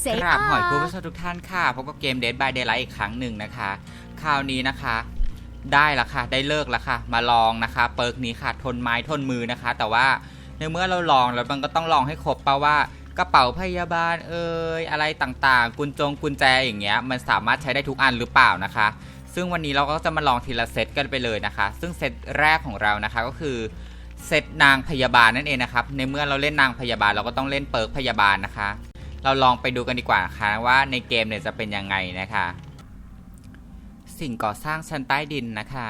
Say กราบหอยคุณผู้ชมทุกท่านค่ะพบกับเกม Dead by Daylight อีกครั้งหนึ่งนะคะ คราวนี้นะคะ ได้ละค่ะ ได้เลิกละค่ะ มาลองนะคะ เปิร์กนี้ค่ะ ทนไม้ทนมือนะคะ แต่ว่าในเมื่อเราลองแล้วมันก็ต้องลองให้ครบเปล่าว่ากระเป๋าพยาบาลเอ่ยอะไรต่างๆ กุญจงกุญแจอย่างเงี้ย มันสามารถใช้ได้ทุกอันหรือเปล่านะคะ ซึ่งวันนี้เราก็จะมาลองทีละเซตกันไปเลยนะคะ ซึ่งเซตแรกของเรานะคะก็คือเซตนางพยาบาลนั่นเองนะครับ ในเมื่อเราเล่นนางพยาบาลเราก็ต้องเล่นเปิร์กพยาบาลนะคะ เราลองไปดูกันดีกว่านะคะว่าในเกมเนี่ยจะเป็นยังไงนะคะ สิ่งก่อสร้างชั้นใต้ดินนะคะ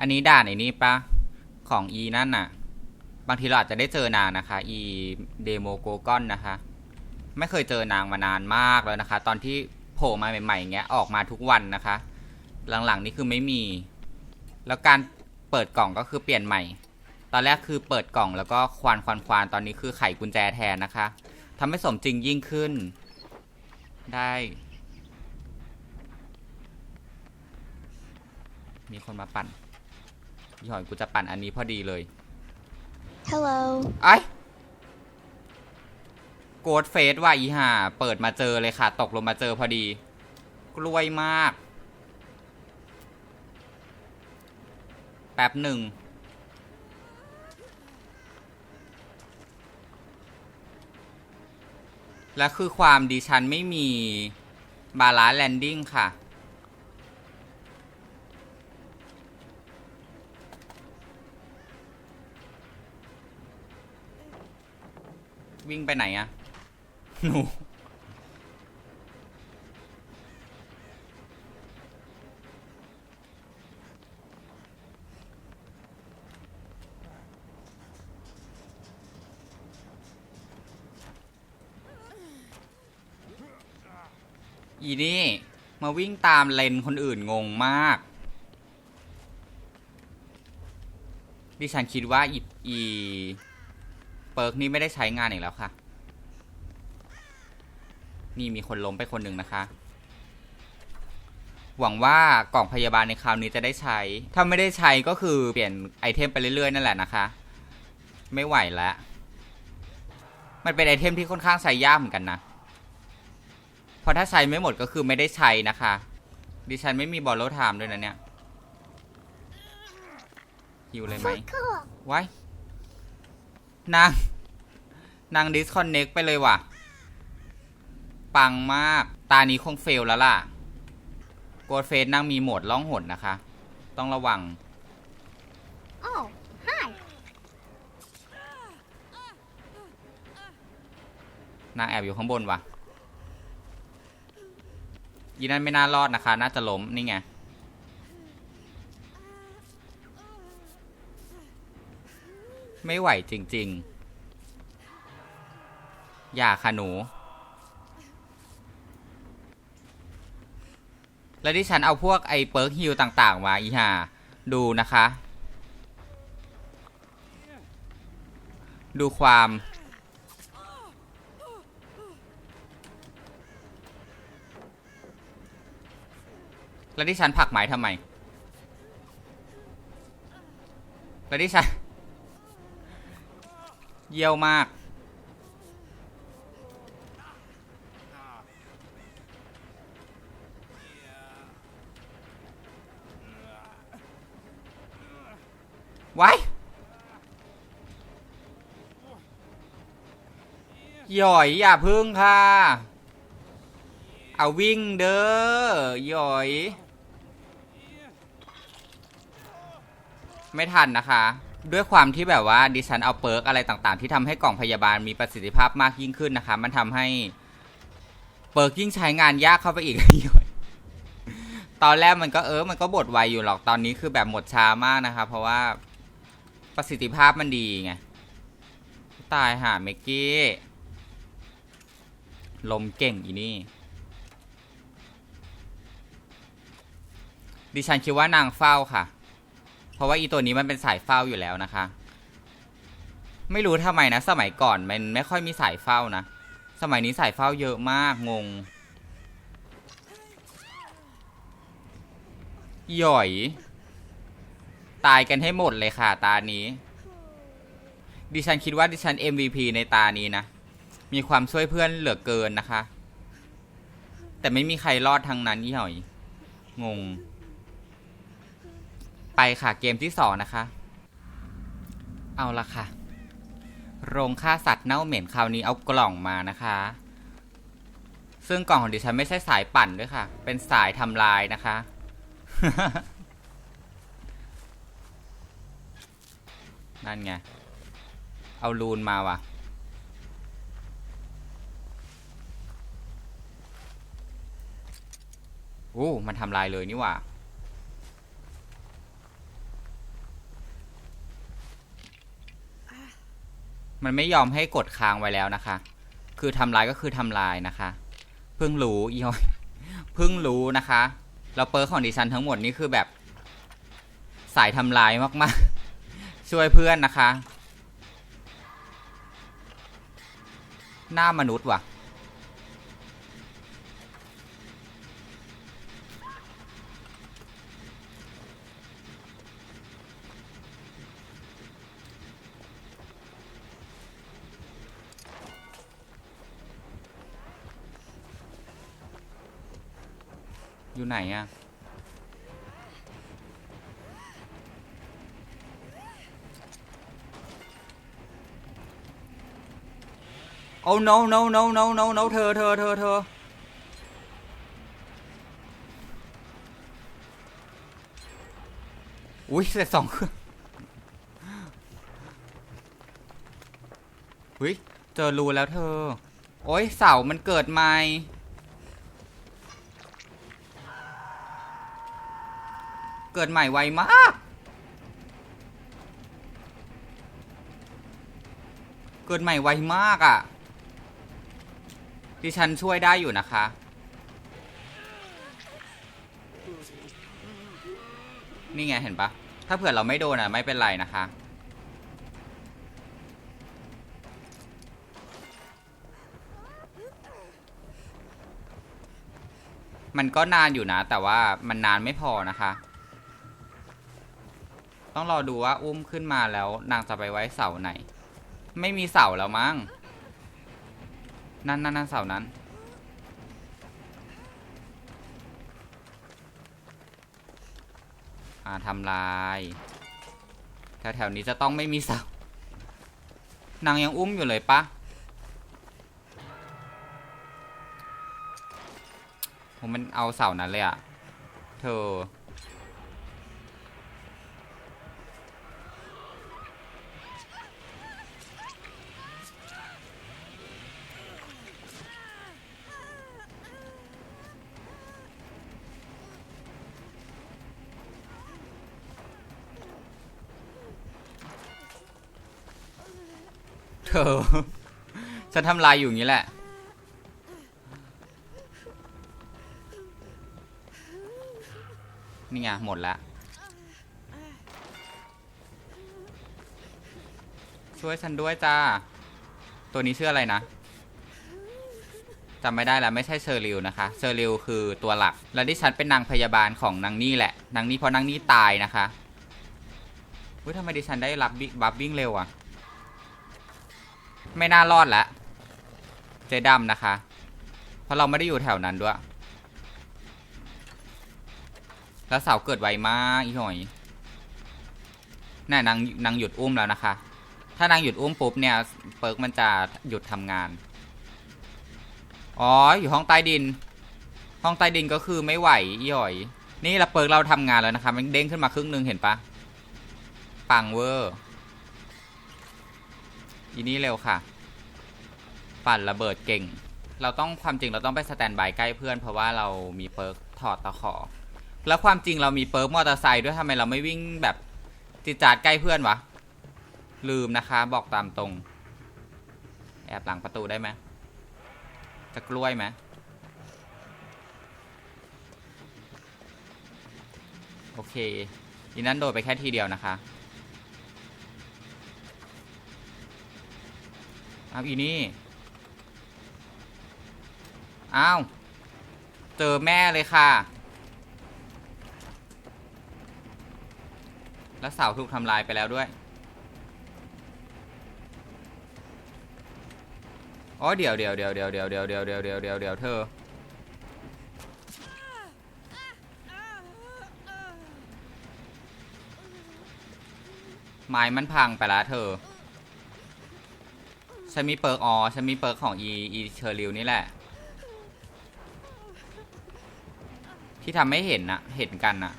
อันนี้ด่านไอ้นี่ปะของอีนั่นน่ะ บางทีเราอาจจะได้เจอนางนะคะอีเดโมโกกอนนะคะ ไม่เคยเจอนางมานานมากแล้วนะคะ ตอนที่โผล่มาใหม่ๆอย่างเงี้ยออกมาทุกวันนะคะ หลังๆนี่คือไม่มี แล้วการเปิดกล่องก็คือเปลี่ยนใหม่ ตอนแรกคือเปิดกล่องแล้วก็ควานควานควานตอนนี้คือไขกุญแจแทนนะคะ ทำให้สมจริงยิ่งขึ้น ได้ มีคนมาปั่นยี่หอยกูจะปั่นอันนี้พอดีเลย Hello. ไอ้โกดเฟสว่ะอีห่า เปิดมาเจอเลยค่ะ ตกลงมาเจอพอดี กล้วยมาก แป๊บหนึ่ง และคือความดิฉันไม่มีบาลานแลนดิ้งค่ะ วิ่งไปไหนอะหนู อีนี่ มาวิ่งตามเลนคนอื่นงงมาก ดิฉันคิดว่าอีอีเปิร์กนี้ไม่ได้ใช้งานอีกแล้วค่ะ นี่มีคนล้มไปคนหนึ่งนะคะ หวังว่ากล่องพยาบาลในคราวนี้จะได้ใช้ ถ้าไม่ได้ใช้ก็คือเปลี่ยนไอเทมไปเรื่อยๆนั่นแหละนะคะ ไม่ไหวแล้ว มันเป็นไอเทมที่ค่อนข้างใช้ยากเหมือนกันนะ เพราะถ้าใช้ไม่หมดก็คือไม่ได้ใช้นะคะ ดิฉันไม่มีบอลโลไทม์ด้วยนะเนี่ยหิวเลยไหม Fuck off. ไว้นาง นางดิสคอนเน็กไปเลยว่ะ ปังมาก ตานี้คงเฟลแล้วล่ะ โกดเฟสนางมีโหมดล่องหนนะคะ ต้องระวัง Oh, hi. นางแอบอยู่ข้างบนว่ะ ยีนั่นไม่น่ารอดนะคะ น่าจะล้มนี่ไงไม่ไหวจริง ๆ อย่าค่ะหนู แล้วที่ฉันเอาพวกไอ้เปิร์กฮิลต่างๆมาอีห่าดูนะคะ ดูความ แล้วที่ฉันผักไม้ทำไม แล้วที่ฉัน เยี่ยวมาก ไว้ หย่อยอย่าพึ่งค่ะ เอาวิ่งเด้อหย่อย ไม่ทันนะคะ ด้วยความที่แบบว่าดิฉันเอาเปิร์กอะไรต่างๆ ที่ทำให้กล่องพยาบาลมีประสิทธิภาพมากยิ่งขึ้นนะคะ มันทำให้เปิร์กยิ่งใช้งานยากเข้าไปอีกหย่อยตอนแรกมันก็เออ มันก็บดไวอยู่หรอกตอนนี้คือแบบหมดช้ามากนะคะ เพราะว่าประสิทธิภาพมันดีไงตายหาเมกกี้ลมเก่งอีนี่ ดิฉันคิดว่านางเฝ้าค่ะ ราะว่าอีตัวนี้มันเป็นสายเฝ้าอยู่แล้วนะคะ ไม่รู้ทำไมนะ สมัยก่อนมันไม่ค่อยมีสายเฝ้านะ สมัยนี้สายเฝ้าเยอะมากงงหย่อย ตายกันให้หมดเลยค่ะ ตานี้ ดิฉันคิดว่าดิฉัน MVP ในตานี้นะ มีความช่วยเพื่อนเหลือเกินนะคะ แต่ไม่มีใครรอดทั้งนั้นยี่หอย งง ไปค่ะเกมที่สองนะคะ เอาละค่ะ โรงฆ่าสัตว์เน่าเหม็นคราวนี้เอากล่องมานะคะ ซึ่งกล่องของดิฉันไม่ใช่สายปั่นด้วยค่ะ เป็นสายทำลายนะคะ นั่นไง เอารูนมาว่ะอู้มันทำลายเลยนี่ว่า มันไม่ยอมให้กดค้างไว้แล้วนะคะ คือทำลายก็คือทำลายนะคะ เพิ่งรู้อีหอยเพิ่งรู้นะคะ เราเปิร์ของดิฉันทั้งหมดนี่คือแบบ สายทำลายมากๆ ช่วยเพื่อนนะคะ หน้ามนุษย์ว่ะ อยู่ไหนอะโอ้ no no no no no no เธอเธอเธอเธออุ้ยเสร็จสองเครื่องอุ้ยเจอรูแล้วเธอ โอ้ยเสามันเกิดใหม่ เกิดใหม่ไวมาก เกิดใหม่ไวมากอะ่ะดิฉันช่วยได้อยู่นะคะ นี่ไงเห็นปะ ถ้าเผื่อเราไม่โดนอะ ไม่เป็นไรนะคะ มันก็นานอยู่นะ แต่ว่ามันนานไม่พอนะคะ ต้องรอดูว่าอุ้มขึ้นมาแล้ว นางจะไปไว้เสาไหน ไม่มีเสาแล้วมั้งนั่นนั่นนั่นเสานั้น อ่าทำลายแถวๆนี้จะต้องไม่มีเสานางยังอุ้มอยู่เลยปะผมมันเอาเสานั้นเลยอะเธอ เธอ ฉันทำลายอยู่อย่างนี้แหละ นี่ไง หมดแล้วช่วยฉันด้วยจ้า ตัวนี้ชื่ออะไรนะจำไม่ได้แล้วไม่ใช่เชอริลนะคะ เชอริลคือตัวหลัก และที่ฉันเป็นนางพยาบาลของนางนี่แหละ นางนี่เพราะนางนี่ตายนะคะเฮ้ยทำไมดิฉันได้รับบิ๊กบัฟวิ่งเร็วอะ ไม่น่ารอดแล้วเจดำนะคะ เพราะเราไม่ได้อยู่แถวนั้นด้วย แล้วเสาเกิดไวมากอีหอยน่ะนางนางหยุดอุ้มแล้วนะคะ ถ้านางหยุดอุ้มปุ๊บเนี่ยเปิร์กมันจะหยุดทำงาน อ๋ออยู่ห้องใต้ดิน ห้องใต้ดินก็คือไม่ไหวอีหอย นี่ละเปิร์กเราทำงานแล้วนะคะ มันเด้งขึ้นมาครึ่งหนึงเห็นปะปังเวอร์ อีนี่เร็วค่ะ ปั่นระเบิดเก่ง เราต้องความจริงเราต้องไปสแตนบายใกล้เพื่อน เพราะว่าเรามีเปิร์กถอดตะขอ แล้วความจริงเรามีเปิร์กมอเตอร์ไซค์ด้วยทำไมเราไม่วิ่งแบบจิจาดใกล้เพื่อนวะ ลืมนะคะ บอกตามตรง แอบหลังประตูได้ไหมจะกล้วยไหมโอเคอีนั้นโดดไปแค่ทีเดียวนะคะ เอาอีนี่เอาเจอแม่เลยค่ะ แล้วเสาถูกทำลายไปแล้วด้วย อ๋อเดี๋ยวเดี๋ยวเดี๋ยวเดี๋ยวเดี๋ยวเดี๋ยวเดี๋ยวเดี๋ยวเดี๋ยวเดี๋ยวเดี๋ยวเธอ ไม้มันพังไปแล้วเธอ ฉันมีเปิร์กอ๋อฉันมีเปิร์กของอีอีเชอริวนี่แหละ ที่ทำให้เห็นนะเห็นกันนะ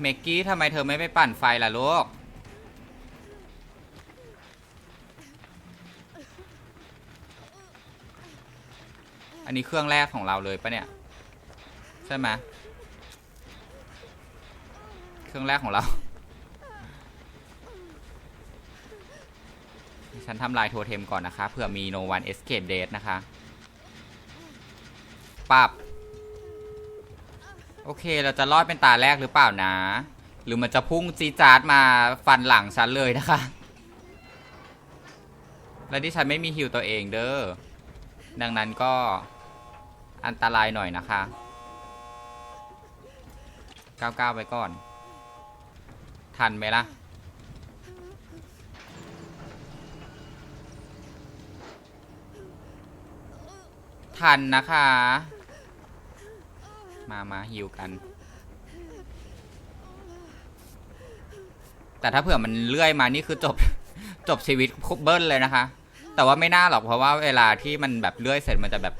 เมกกี้ทำไมเธอไม่ไปปั่นไฟล่ะลูกอันนี้เครื่องแรกของเราเลยปะเนี่ย ใช่ไหม เครื่องแรกของเรา ฉันทำลายโทเทมก่อนนะคะเผื่อมี no one escape date นะคะปับโอเคเราจะรอดเป็นตาแรกหรือเปล่านะ หรือมันจะพุ่งจีจาร์ดมาฟันหลังฉันเลยนะคะ และที่ฉันไม่มีฮิวตัวเองเด้อดังนั้นก็อันตรายหน่อยนะคะ99ไปก่อน ทันไหมล่ะ ทันนะคะ มามาฮิวกัน แต่ถ้าเผื่อมันเลื่อยมานี่คือจบ จบชีวิตคุบเบิ้ลเลยนะคะ แต่ว่าไม่น่าหรอกเพราะว่าเวลาที่มันแบบเลื่อยเสร็จมันจะแบบ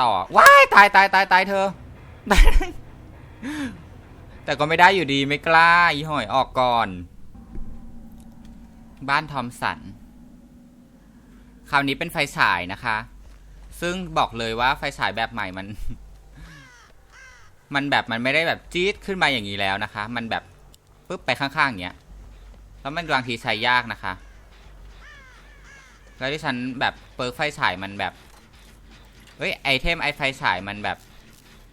ต่อ ว้าย ตายตายตายตายเธอ แต่ก็ไม่ได้อยู่ดีไม่กล้าอีหอยออกก่อน บ้านทอมสัน คราวนี้เป็นไฟฉายนะคะ ซึ่งบอกเลยว่าไฟฉายแบบใหม่มัน มันแบบมันไม่ได้แบบจี๊ดขึ้นมาอย่างนี้แล้วนะคะ มันแบบปึ๊บไปข้างๆอย่างเงี้ย แล้วมันบางทีใช้ยากนะคะ แล้วที่ฉันแบบเปิร์กไฟฉายมันแบบเฮ้ยไอเทมไอไฟฉายมันแบบ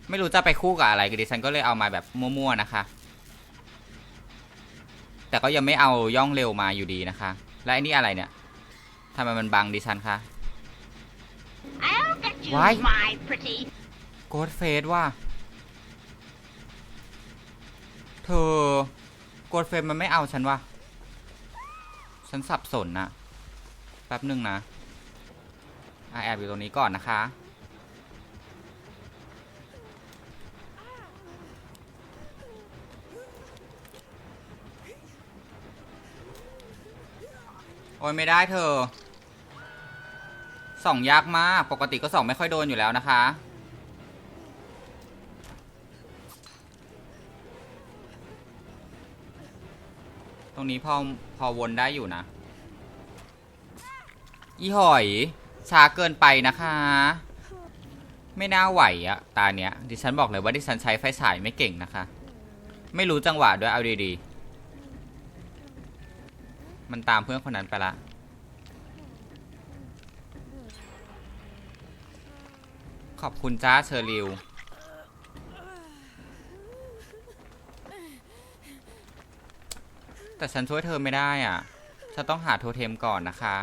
ไม่รู้จะไปคู่กับอะไรก็ดิฉันก็เลยเอามาแบบมั่วๆนะคะ แต่ก็ยังไม่เอาย่องเร็วมาอยู่ดีนะคะ และไอ้นี่อะไรเนี่ยทำไมมันบังดิฉันคะ I'll get you, Why? my pretty. โกดเฟสว่าเธอโกดเฟสมันไม่เอาฉันว่ะฉันสับสนนะแป๊บหนึ่งนะอะแอบอยู่ตรงนี้ก่อนนะคะ อ้ยไม่ได้เธอส่องยากมากปกติก็ส่องไม่ค่อยโดนอยู่แล้วนะคะตรงนี้พอพอวนได้อยู่นะ อีหอย ช้าเกินไปนะคะ ไม่น่าไหวอะตาเนี้ย ดิฉันบอกเลยว่าดิฉันใช้ไฟฉายไม่เก่งนะคะ ไม่รู้จังหวะด้วยเอาดีๆ มันตามเพื่อนคนนั้นไปละ ขอบคุณจ้าเชอริว แต่ฉันช่วยเธอไม่ได้อะ ฉันต้องหาโทเทมก่อนนะคะ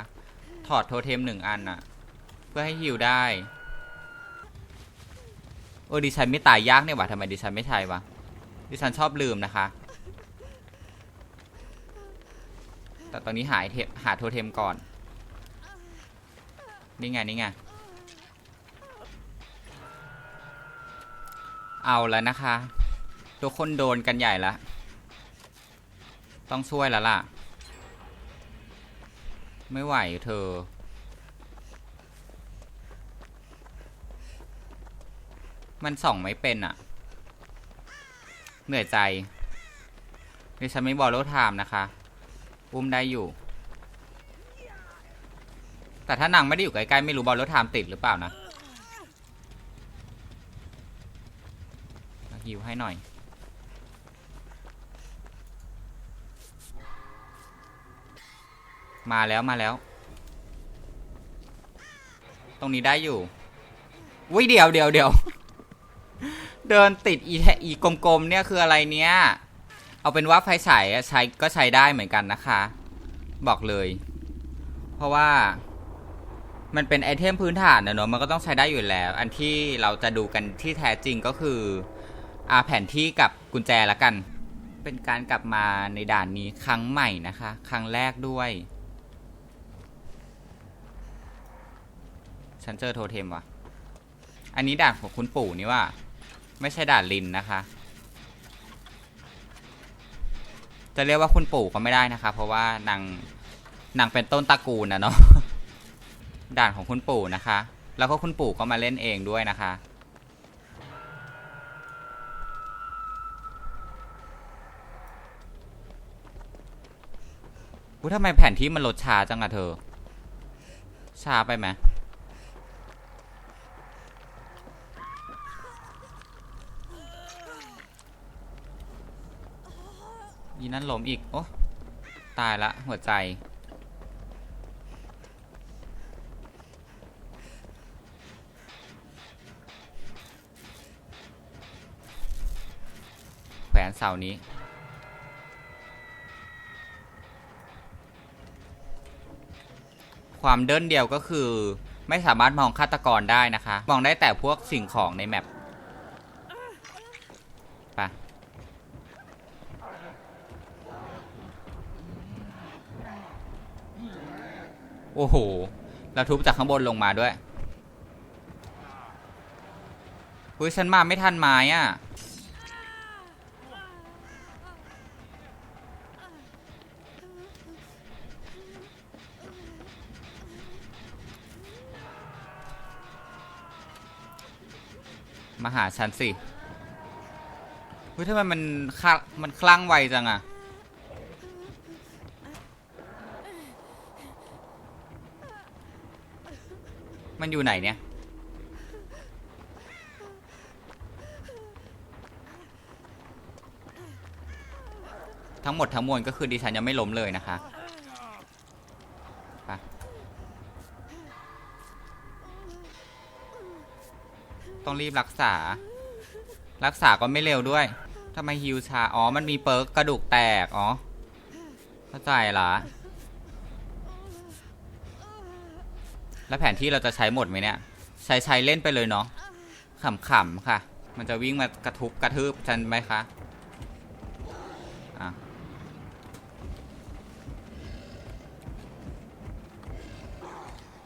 ถอดโทเทมหนึ่งอันอะ เพื่อให้ฮิวได้เออดิฉันไม่ตายยากเนี่ยว่ะทำไมดิฉันไม่ใช่วะดิฉันชอบลืมนะคะ แต่ตอนนี้หาไอเทมหาโทเทมก่อน นี่ไงนี่ไง เอาแล้วนะคะ ทุกคนโดนกันใหญ่ละต้องช่วยแล้วล่ะ ไม่ไหวเธอ มันส่องไม่เป็นอะ่ะ เหนื่อยใจดิฉันไม่บอลโลไทม์นะคะ อุ้มได้อยู่ แต่ถ้านางไม่ได้อยู่ใกล้ๆไม่รู้บอลโลไทม์ติดหรือเปล่านะฮิวให้หน่อย มาแล้วมาแล้ว ตรงนี้ได้อยู่วิเดี๋ยวเดี๋ยวเดี๋ยวเดินติดอีแทอีกลมๆเนี่ยคืออะไรเนี่ย เอาเป็นว่าไฟฉายใช้ก็ใช้ได้เหมือนกันนะคะ บอกเลย เพราะว่ามันเป็นไอเทมพื้นฐานนะเนอะมันก็ต้องใช้ได้อยู่แล้ว อันที่เราจะดูกันที่แท้จริงก็คืออาแผนที่กับกุญแจละกัน เป็นการกลับมาในด่านนี้ครั้งใหม่นะคะ ครั้งแรกด้วย ฉันเจอโทเทมว่ะอันนี้ด่านของคุณปู่นี่ว่า ไม่ใช่ด่านลินนะคะ จะเรียกว่าคุณปู่ก็ไม่ได้นะคะ เพราะว่านางนางเป็นต้นตระกูลนะเนาะด่านของคุณปู่นะคะ แล้วก็คุณปู่ก็มาเล่นเองด้วยนะคะ อุ้ยทำไมแผนที่มันลดช้าจังอะเธอ ช้าไปไหม นั่นหลมอีก โอ้ตายละ หัวใจ แขวนเสานี้ความเดินเดียวก็คือไม่สามารถมองฆาตกรได้นะคะ มองได้แต่พวกสิ่งของในแมปโอ้โหเราทุบจากข้างบนลงมาด้วยอุ้ยฉันมาไม่ทันไม้อะมาหาฉันสิเฮ้ยทำไมมันคลัมันคลั่งไวจังอะ มันอยู่ไหนเนี่ย ทั้งหมดทั้งมวลก็คือดิฉันยังไม่ล้มเลยนะคะไปต้องรีบรักษา รักษาก็ไม่เร็วด้วยทำไมฮิวชา อ๋อ มันมีเปิร์กกระดูกแตก อ๋อ เข้าใจละ แล้วแผนที่เราจะใช้หมดไหมเนี่ย ใช้ใช้เล่นไปเลยเนาะขำๆค่ะ มันจะวิ่งมากระทุบกระทืบฉันไหมคะอะ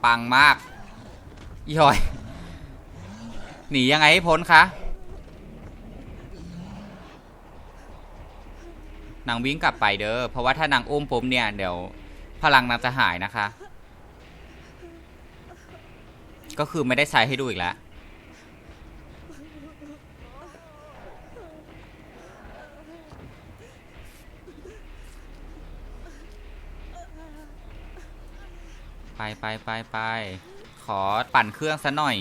ปังมากอีหอยหนียังไงให้พ้นคะนางวิ่งกลับไปเด้อ เพราะว่าถ้านางอุ้มปุ๊บเนี่ย เดี๋ยวพลังนางจะหายนะคะ ก็คือไม่ได้ใช้ให้ดูอีกแล้ว ไปไปไปไปขอปั่นเครื่องซะหน่อย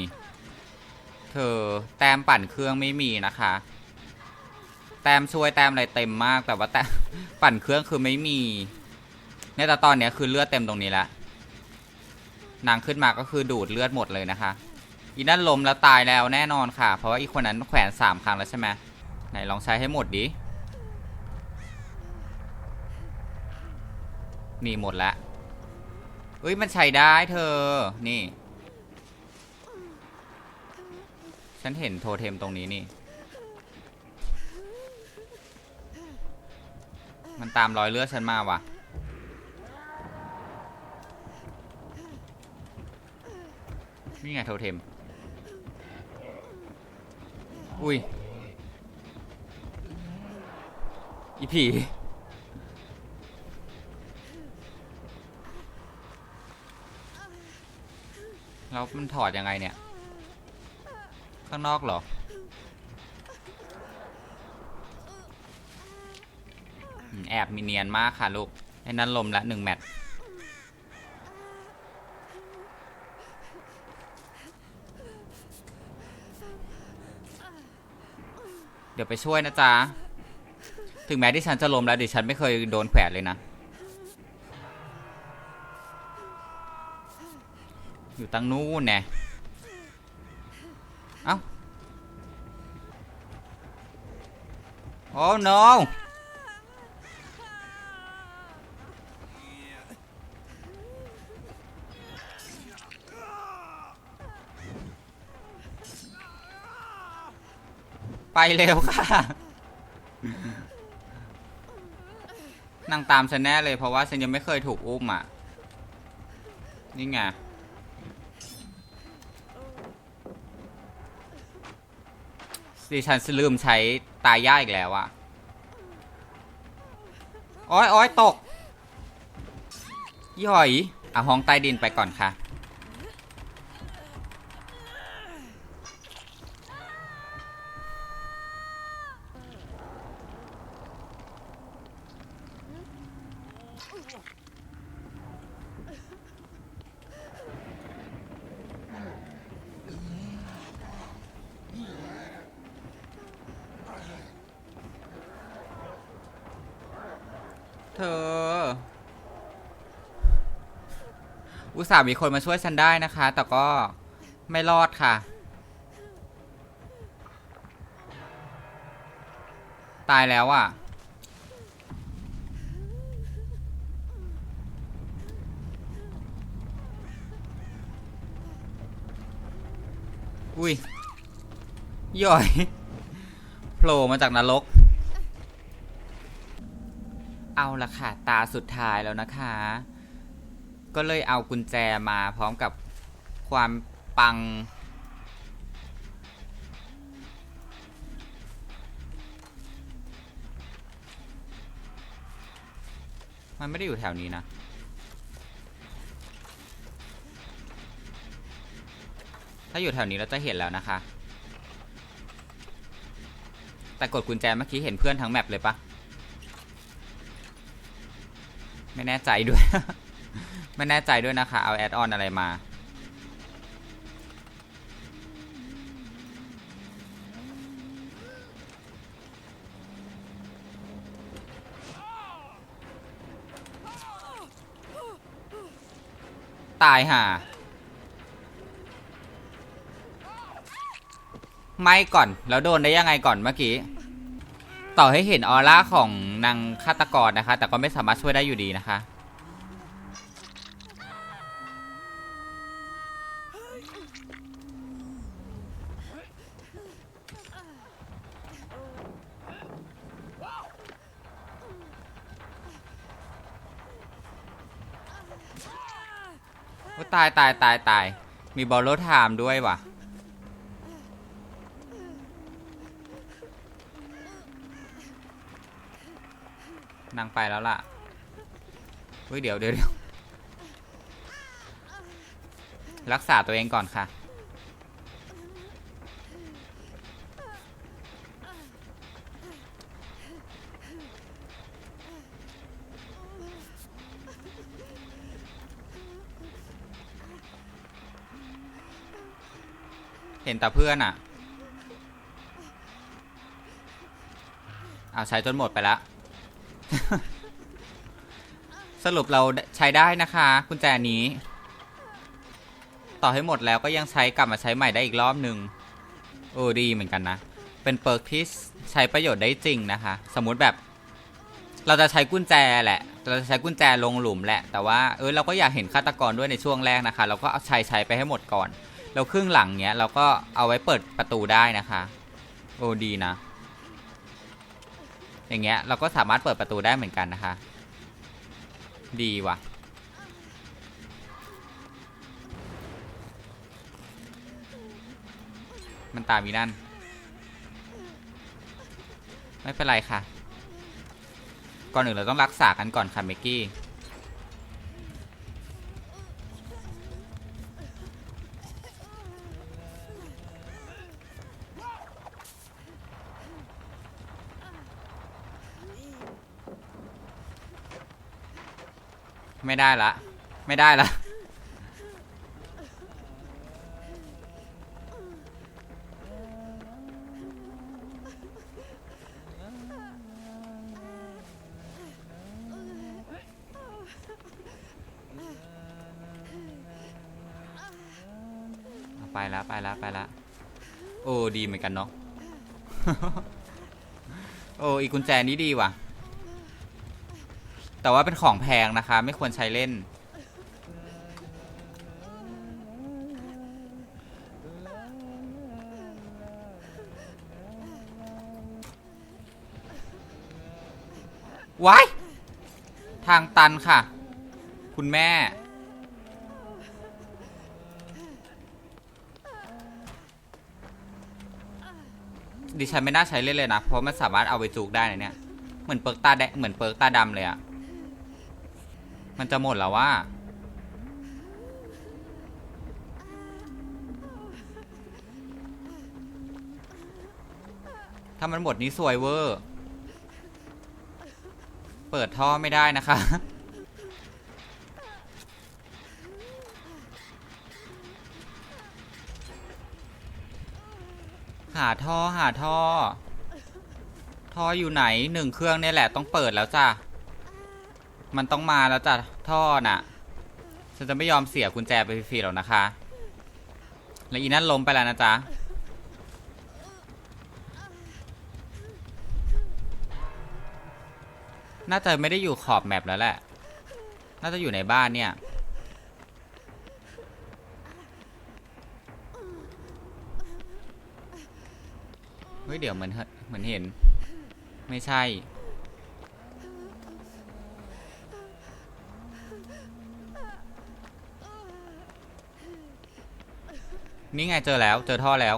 เธอแต้มปั่นเครื่องไม่มีนะคะ แต้มช่วยแต้มอะไรเต็มมากแต่ว่าแต้มปั่นเครื่องคือไม่มีเนี่ยแต่ตอนเนี้ยคือเลือดเต็มตรงนี้แล้ว นางขึ้นมาก็คือดูดเลือดหมดเลยนะคะ อีนั่นล้มแล้วตายแล้วแน่นอนค่ะ เพราะว่าอีคนนั้นแขวนสามครั้งแล้วใช่ไหมไหนลองใช้ให้หมดดิ นี่หมดแล้วเอ้ยมันใช้ได้เธอ นี่ ฉันเห็นโทเทมตรงนี้นี่ มันตามรอยเลือดฉันมาว่ะ นี่ไงโทเทม อุ้ย อีผีแล้วมันถอดยังไงเนี่ย ข้างนอกเหรอ แอบมีเนียนมากค่ะลูกไอ้นั้นลมละหนึ่งแมตช์ เดี๋ยวไปช่วยนะจ๊ะ ถึงแม้ที่ฉันจะล้มแล้วดิฉันไม่เคยโดนแขวนเลยนะ อยู่ตั้งนู้นแน่เอ้า โอ้ no เร็วค่ะ นั่งตามฉันแน่เลยเพราะว่าฉันยังไม่เคยถูกอุ้มอะ นี่ไง ดิฉันลืมใช้ตายย่าอีกแล้วอะโอ้ยโอ้ยตกย่อยเอาห้องใต้ดินไปก่อนค่ะ เธอ อุตส่าห์มีคนมาช่วยฉันได้นะคะ แต่ก็ไม่รอดค่ะ ตายแล้วอะ อุ้ย ย่อยโผล่มาจากนรก เอาละค่ะ ตาสุดท้ายแล้วนะคะ ก็เลยเอากุญแจมาพร้อมกับความปัง มันไม่ได้อยู่แถวนี้นะถ้าอยู่แถวนี้เราจะเห็นแล้วนะคะ แต่กดกุญแจเมื่อกี้เห็นเพื่อนทั้งแมปเลยปะไม่แน่ใจด้วย ไม่แน่ใจด้วยนะคะ เอาแอดออนอะไรมาตายห่า ไม่ก่อน แล้วโดนได้ยังไงก่อนเมื่อกี้ ต่อให้เห็นออร่าของนางฆาตกรนะคะ แต่ก็ไม่สามารถช่วยได้อยู่ดีนะคะ ตายตายตายตาย มีบอลโลไทม์ด้วยว่ะ นางไปแล้วล่ะเฮ้ยเดี๋ยวเดี๋ยวเดี๋ยวรักษาตัวเองก่อนค่ะ เห็นแต่เพื่อนอะ เอาใช้จนหมดไปแล้ว สรุปเราใช้ได้นะคะกุญแจนี้ ต่อให้หมดแล้วก็ยังใช้กลับมาใช้ใหม่ได้อีกรอบหนึ่งโอ้ดีเหมือนกันนะ เป็นเปิร์กที่ใช้ประโยชน์ได้จริงนะคะ สมมุติแบบ เราจะใช้กุญแจแหละ เราจะใช้กุญแจลงหลุมแหละ แต่ว่าเออเราก็อยากเห็นฆาตกรด้วยในช่วงแรกนะคะ เราก็เอาใช้ใช้ไปให้หมดก่อน แล้วครึ่งหลังเนี้ยเราก็เอาไว้เปิดประตูได้นะคะ โอ้ดีนะ อย่างเงี้ยเราก็สามารถเปิดประตูได้เหมือนกันนะคะ ดีว่ะ มันตามอีนั่น ไม่เป็นไรค่ะ ก่อนอื่นเราต้องรักษากันก่อนค่ะเมกกี้ ไม่ได้ละ ไม่ได้ละไปแล้วไปแล้วไปแล้วโอ้ดีเหมือนกันเนาะ โอ้อีกุญแจนี้ดีว่ะ แต่ว่าเป็นของแพงนะคะ ไม่ควรใช้เล่น ไว้ายทางตันค่ะ คุณแม่ ดิฉันไม่น่าใช้เล่นเลยนะ เพราะมันสามารถเอาไปจูกได้นะเนี่ย เหมือนเปิร์กตาแดงเหมือนเปิร์กตาดำเลยอะ มันจะหมดแล้วว่า ถ้ามันหมดนี้สวยเวอร์ เปิดท่อไม่ได้นะคะหาท่อหาท่อ ท่ออยู่ไหนหนึ่งเครื่องเนี่ยแหละต้องเปิดแล้วจ้ะ มันต้องมาแล้วจ้ะท่อน่ะ ฉันจะไม่ยอมเสียกุญแจไปฟรีๆหรอกนะคะ แล้วอีนั่นล้มไปแล้วนะจ๊ะ น่าจะไม่ได้อยู่ขอบแมปแล้วแหละ น่าจะอยู่ในบ้านเนี่ย เฮ้ยเดี๋ยวเหมือนเห็นเหมือนเห็น ไม่ใช่ นี่ไงเจอแล้ว เจอท่อแล้ว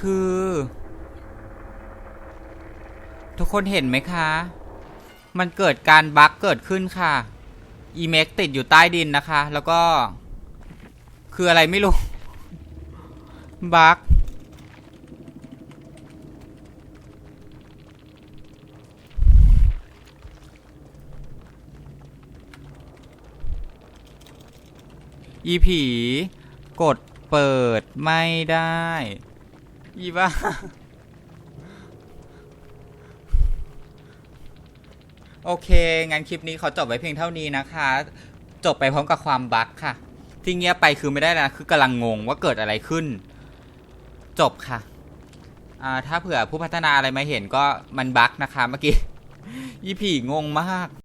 คือ ทุกคนเห็นไหมคะ มันเกิดการบั๊กเกิดขึ้นค่ะ อีเมกติดอยู่ใต้ดินนะคะ แล้วก็ คืออะไรไม่รู้ บั๊กอีผี กดเปิดไม่ได้ อีบ้าโอเค งั้นคลิปนี้ขอจบไว้เพียงเท่านี้นะคะ จบไปพร้อมกับความบั๊กค่ะ ที่เงียบไปคือไม่ได้นะ คือกำลังงงว่าเกิดอะไรขึ้น จบค่ะ อ่า ถ้าเผื่อผู้พัฒนาอะไรมาเห็นก็มันบั๊กนะคะเมื่อกี้อีผีงงมาก